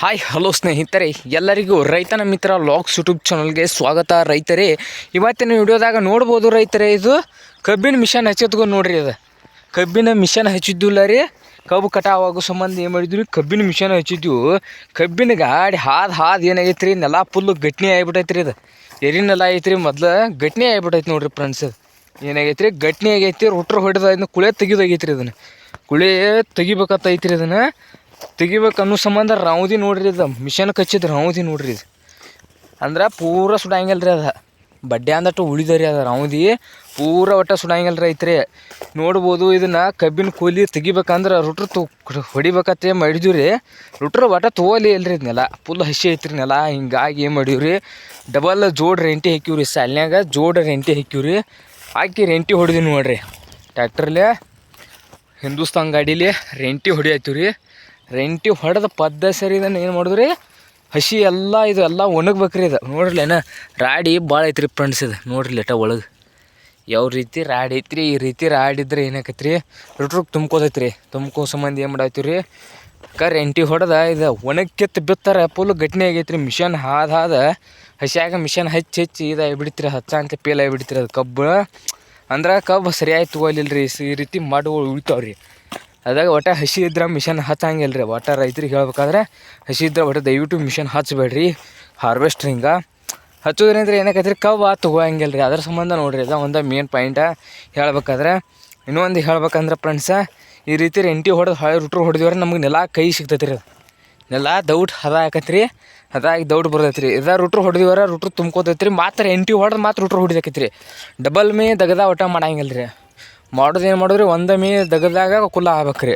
Hi hello ಸ್ನೇಹಿತರೆ. ಎಲ್ಲರಿಗೂ ರೈತನ ಮಿತ್ರ ಲಾಗ್ಸ್ ಯೂಟ್ಯೂಬ್ ಚಾನಲ್ಗೆ ಸ್ವಾಗತ ರೈತರೇ. ಇವತ್ತಿನ ವಿಡಿಯೋದಾಗ ನೋಡ್ಬೋದು ರೈತರೇ, ಇದು ಕಬ್ಬಿನ ಮಿಷನ್ ಹಚ್ಚಿದ್ಕೊಂಡು ನೋಡ್ರಿ ಅದು. ಕಬ್ಬಿನ ಮಿಷನ್ ಹಚ್ಚಿದ್ದಿಲ್ಲ ರೀ. ಕಬ್ಬು ಕಟಾವಾಗೋ ಸಂಬಂಧ ಏನು ಮಾಡಿದ್ವಿ? ಕಬ್ಬಿನ ಮಿಷನ್ ಹಚ್ಚಿದ್ದು ಕಬ್ಬಿನ ಗಾಡಿ ಹಾದು ಹಾದು ಏನಾಗೈತೆ ರೀ ನೆಲ ಫುಲ್ಲು ಗಟ್ನಿ ಆಗಿಬಿಟ್ಟೈತೆ ರೀ ಅದು. ಎರಿ ನೆಲ ಐತ್ರಿ ಮೊದಲು. ಗಟ್ನಿ ಆಗಿಬಿಟ್ಟೈತೆ ನೋಡ್ರಿ ಫ್ರೆಂಡ್ಸ್ ಅದು ಏನಾಗೈತೆ ರೀ ಗಟ್ನಿ ಆಗೈತಿ. ರೊಟ್ರು ಹೊಡೆದ ಅದನ್ನ ಕುಳೆ ತೆಗಿಯೋದಾಗೈತೆ ರೀ ಅದನ್ನು. ಕುಳೆ ತೆಗಿಬೇಕತ್ತೈತಿ ರೀ ಅದನ್ನು. ತೆಗಿಬೇಕು ಅನ್ನೋ ಸಂಬಂಧ ರೌದಿ ನೋಡ್ರಿ ಇದು. ಮಿಷನ್ ಕಚ್ಚಿದ್ ರೌದಿ ನೋಡ್ರಿ ಇದು. ಅಂದ್ರೆ ಪೂರ ಸುಡಂಗಿಲ್ಲ ರೀ ಅದು. ಬಡ್ಡೆ ಅಂದಟ್ಟು ಉಳಿದರಿ ಅದ ರೌದಿ. ಪೂರ ಒಟ್ಟ ಸುಡಂಗಿಲ್ಲ ರೀ ಐತ್ರಿ. ನೋಡ್ಬೋದು ಇದನ್ನು ಕಬ್ಬಿನ ಕೂಲಿ ತೆಗಿಬೇಕಂದ್ರೆ ರುಟ್ರು ತು ಹೊಡಿಬೇಕತ್ತೆ ಮಾಡಿದ್ವಿ ರೀ ರುಟ್ರು ಒಟ್ಟ ತೋಲಿ ಇಲ್ರಿ ಇದನ್ನೆಲ್ಲ ನೆಲ. ಫುಲ್ ಹಸಿ ಐತ್ರಿ ನೆಲ. ಹಿಂಗಾಗಿ ಏನು ಮಾಡೀವಿ ರೀ ಡಬಲ್ ಜೋಡ್ ರೆಂಟಿ ಹಾಕಿವಿ ರೀ ಸಾಲ್ನ್ಯಾಗ. ಜೋಡ್ ರೆಂಟಿ ಹಾಕಿವಿ ರೀ ಹಾಕಿ ರೆಂಟಿ ಹೊಡೆದಿವಿ ನೋಡ್ರಿ. ಟ್ಯಾಕ್ಟ್ರಲ್ಲೇ ಹಿಂದೂಸ್ತಾನ್ ಗಾಡೀಲಿ ರೆಂಟಿ ಹೊಡಿಯತ್ತೀವಿ ರೀ ರೆಂಟಿ ಹೊಡೆದ ಪದ್ದ ಸರಿ ಇದನ್ನು ಏನು ಮಾಡಿದ್ರಿ? ಹಸಿ ಎಲ್ಲ ಇದು ಎಲ್ಲ ಒಣಗ್ಬೇಕ್ರಿ ಇದು. ನೋಡ್ರಿಲೇನ ರಾಡಿ ಭಾಳ ಐತ್ರಿ ಫ್ರೆಂಡ್ಸ್ ಇದು. ನೋಡ್ರಿ ಲೇಟ ಒಳಗೆ. ಯಾವ ರೀತಿ ರಾಡಿ ಐತ್ರಿ, ಈ ರೀತಿ ರಾಡ್ ಇದ್ರೆ ಏನಾಕೈತ್ರಿ ರುಟ್ರುಕ್ ತುಂಬ್ಕೋತೈತ್ರಿ. ತುಂಬ್ಕೋ ಸಂಬಂಧ ಏನು ಮಾಡಾಯ್ತೀವಿ ರೀ ಕ ರೆಂಟಿ ಹೊಡೆದ ಇದು ಒಣಕ್ಕೆತ್ತು ಬಿತ್ತಾರೆ ಫುಲ್ ಘಟನೆ ಆಗೈತ್ರಿ. ಮಿಷನ್ ಹಾದಾದ ಹಾದ ಹಸಿಯಾಗ ಮಿಷನ್ ಹಚ್ಚಿ ಹಚ್ಚಿ ಇದಾಗಿ ಬಿಡ್ತೀರಿ, ಹಚ್ಚ ಅಂತ ಪೇಲ್ ಆಗಿಬಿಡ್ತೀರಿ ಅದು ಕಬ್ಬು. ಅಂದ್ರೆ ಕಬ್ಬು ಸರಿಯಾಗಿ ತಗೋಲಿಲ್ಲ ರೀ ಈ ರೀತಿ ಮಾಡುಗಳು ಉಳಿತಾವ್ರಿ. ಅದಾಗ ಒಟ್ಟ ಹಸಿ ಇದ್ರೆ ಮಿಷನ್ ಹಚ್ಚಂಗಿಲ್ಲ ರೀ ಒಟ್ಟ ರೈತರಿಗೆ ಹೇಳ್ಬೇಕಾದ್ರೆ ಹಸಿ ಇದ್ರೆ ಒಟ್ಟು ದಯವಿಟ್ಟು ಮಿಷನ್ ಹಚ್ಚಬೇಡ್ರಿ ಹಾರ್ವೆಸ್ಟ್ರಿಂಗ ಹಚ್ಚೋದ್ರಿಂದ ಏನಾಕೈತೆ ರೀ ಕವ್ ತಗೋಂಗಿಲ್ಲ ರೀ ಅದ್ರ ಸಂಬಂಧ ನೋಡ್ರಿ. ಅದ ಒಂದು ಮೇನ್ ಪಾಯಿಂಟ ಹೇಳ್ಬೇಕಾದ್ರೆ ಇನ್ನೊಂದು ಹೇಳ್ಬೇಕಂದ್ರೆ ಫ್ರೆಂಡ್ಸ ಈ ರೀತಿ ರೆಂಟಿ ಹೊಡೆದು ಹೊಳೆ ರುಟ್ರು ಹೊಡೆದಿವ್ರೆ ನಮ್ಗೆ ನೆಲ ಕೈ ಸಿಗ್ತೈತೆ ರೀ ನೆಲ ದೌಡ್ ಹದ ಆಕತ್ರಿ. ಅದಾಗಿ ದೌಡ್ ಬರ್ತೈತೆ ರೀ ಇದ ರುಟ್ರು ಹೊಡೆದಿವರ ರುಟ್ರು ತುಂಬ್ಕೋತೈತೆ ರೀ ಮಾತ್ರ ಎಂಟಿ ಹೊಡೆದು ಮಾತ್ರ ರುಟ್ರು ಹೊಡಿದೈತೆ ರೀ ಡಬಲ್ ಮೇ ದಗದ ಒಟ್ಟ ಮಾಡಂಗಿಲ್ಲ ರೀ ಮಾಡೋದು ಏನು ಮಾಡಿದ್ರಿ? ಒಂದು ಮೀ ದಗದಾಗ ಕುಲ್ಲ ಆಗ್ಬೇಕು ರೀ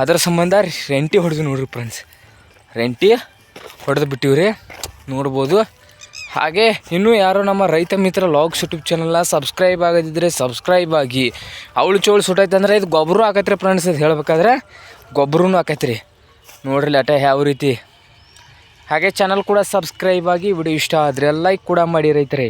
ಅದ್ರ ಸಂಬಂಧ ರೆಂಟಿ ಹೊಡೆದು ನೋಡ್ರಿ ಫ್ರೆಂಡ್ಸ್ ರೆಂಟಿ ಹೊಡೆದು ಬಿಟ್ಟಿವಿ ರೀ ನೋಡ್ಬೋದು. ಹಾಗೆ ಇನ್ನೂ ಯಾರು ನಮ್ಮ ರೈತ ಮಿತ್ರ ಲಾಗ್ಸ್ ಯೂಟ್ಯೂಬ್ ಚಾನಲ್ನ ಸಬ್ಸ್ಕ್ರೈಬ್ ಆಗದಿದ್ದರೆ ಸಬ್ಸ್ಕ್ರೈಬ್ ಆಗಿ. ಅವಳು ಚೋಳು ಸುಟ್ಟೈತೆ ಅಂದರೆ ಇದು ಗೊಬ್ಬರೂ ಆಕೈತೆ ರೀ ಫ್ರೆಂಡ್ಸ್ ಇದು ಹೇಳ್ಬೇಕಾದ್ರೆ. ಗೊಬ್ಬರನೂ ಆಕೈತೆ ನೋಡ್ರಿ ಲಟ ಯಾವ ರೀತಿ. ಹಾಗೆ ಚಾನಲ್ ಕೂಡ ಸಬ್ಸ್ಕ್ರೈಬ್ ಆಗಿ ವಿಡಿಯೋ ಇಷ್ಟ ಆದರೆ ಲೈಕ್ ಕೂಡ ಮಾಡಿ ರೈತರೇ.